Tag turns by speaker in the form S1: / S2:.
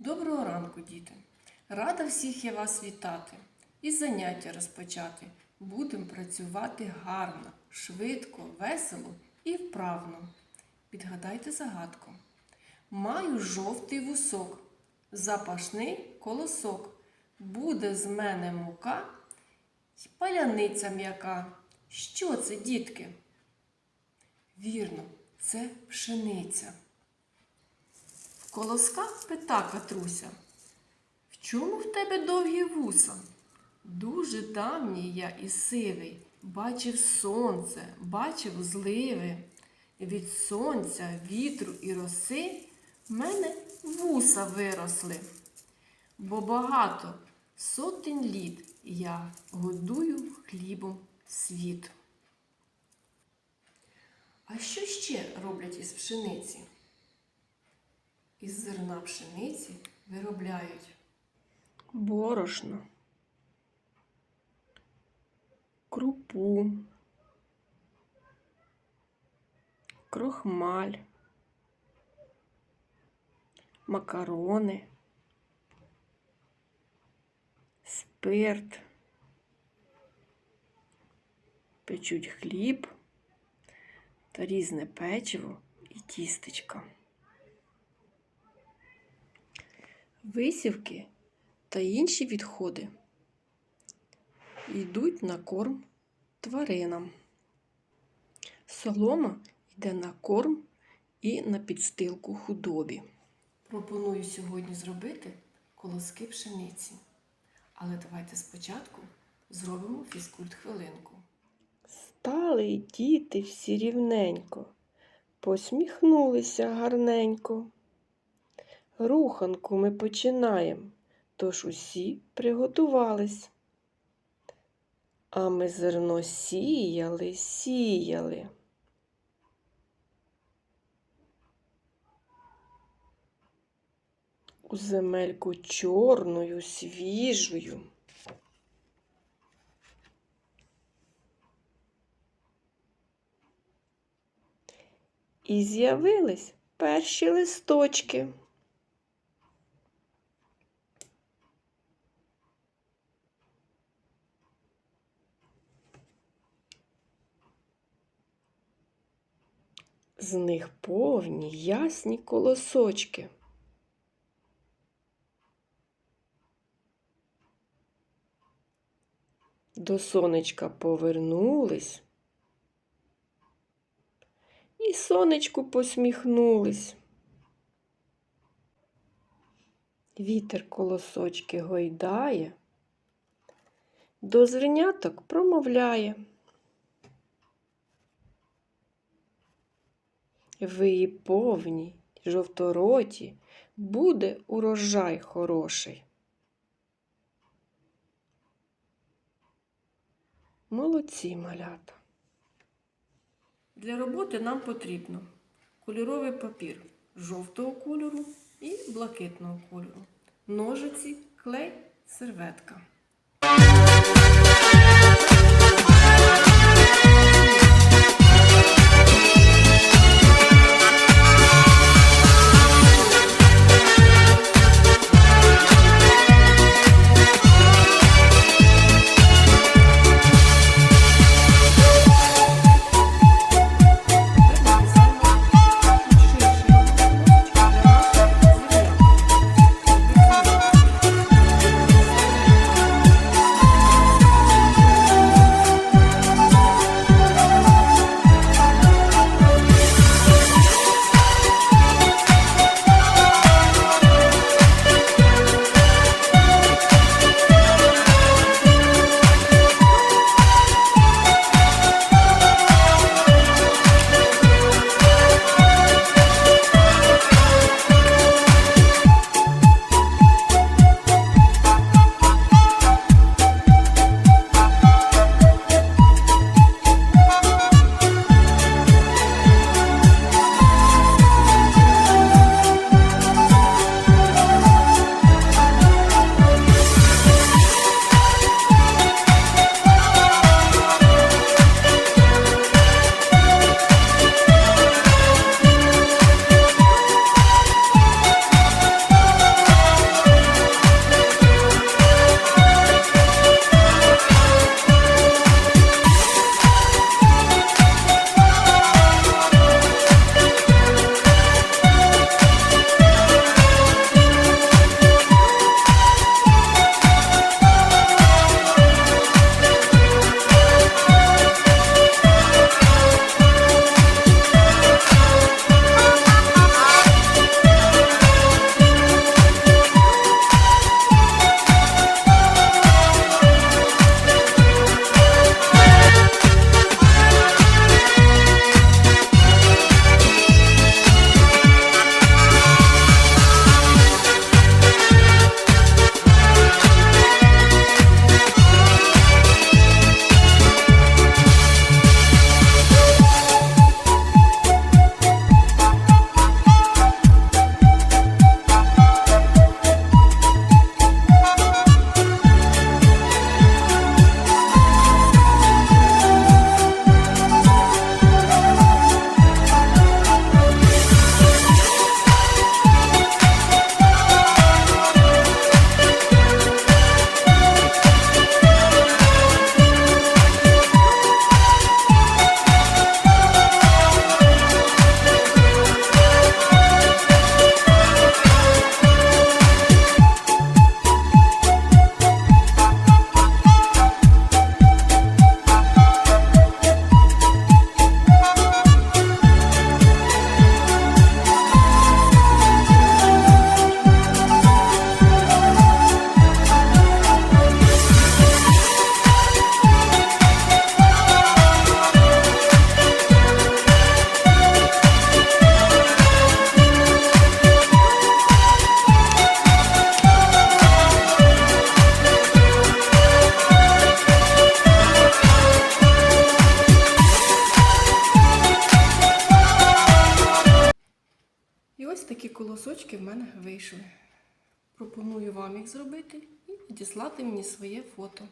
S1: Доброго ранку, діти! Рада всіх я вас вітати і заняття розпочати. Будемо працювати гарно, швидко, весело і вправно. Підгадайте загадку. Маю жовтий вусок, запашний колосок. Буде з мене мука й паляниця м'яка. Що це, дітки? Вірно, це пшениця. Колоска пита Катруся. В чому в тебе довгі вуса? Дуже давній я і сивий, бачив сонце, бачив зливи. Від сонця, вітру і роси в мене вуса виросли. Бо багато сотень літ я годую хлібом світ. А що ще роблять із пшениці? Із зерна пшениці виробляють борошно, крупу, крохмаль, макарони, спирт, печуть хліб та різне печиво і тістечка. Висівки та інші відходи йдуть на корм тваринам. Солома йде на корм і на підстилку худобі. Пропоную сьогодні зробити колоски пшениці. Але давайте спочатку зробимо фізкульт хвилинку.
S2: Стали діти всі рівненько, посміхнулися гарненько. Руханку ми починаємо, тож усі приготувались. А ми зерно сіяли, сіяли. У земельку чорною, свіжою. І з'явились перші листочки. З них повні ясні колосочки. До сонечка повернулись і сонечку посміхнулись. Вітер колосочки гойдає, до зерняток промовляє. Ви і повні, жовтороті, буде урожай хороший. Молодці малята.
S1: Для роботи нам потрібно кольоровий папір жовтого кольору і блакитного кольору, ножиці, клей, серветка. Колосочки в мене вийшли. Пропоную вам їх зробити і надіслати мені своє фото.